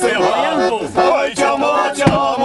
Селян був, ой чому чого?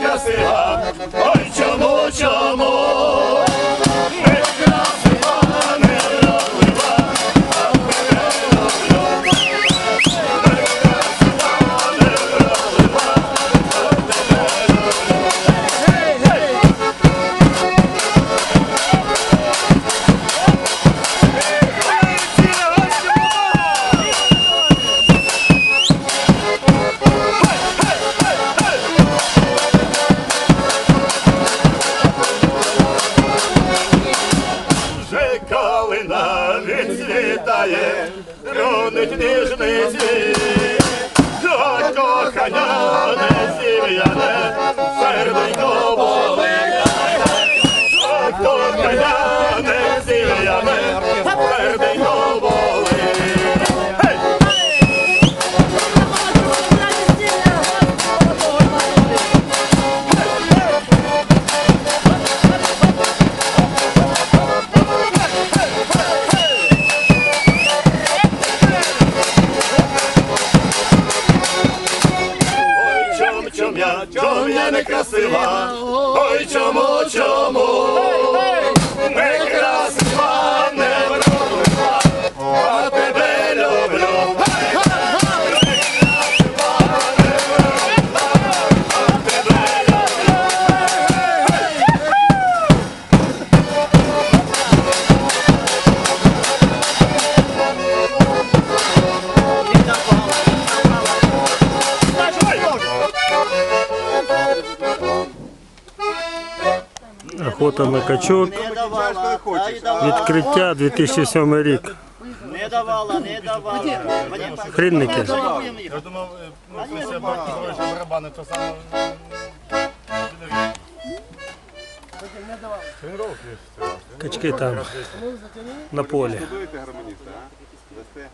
Некрасива, ой чому, чому? гуляє, ронить ніжний світ, жодь кохання не сім'яне, серденько болить, жодь кохання чом я, чом я некрасива, ой, чому, чому? Охота на качок. Не давала, та й давала. Відкриття 2007 рік. Не давала, не давала. Хрінники. Я думав, ну, це Петрович барабани, то саме. Качки там на полі. Будуєте гармоніста, а? Дасте?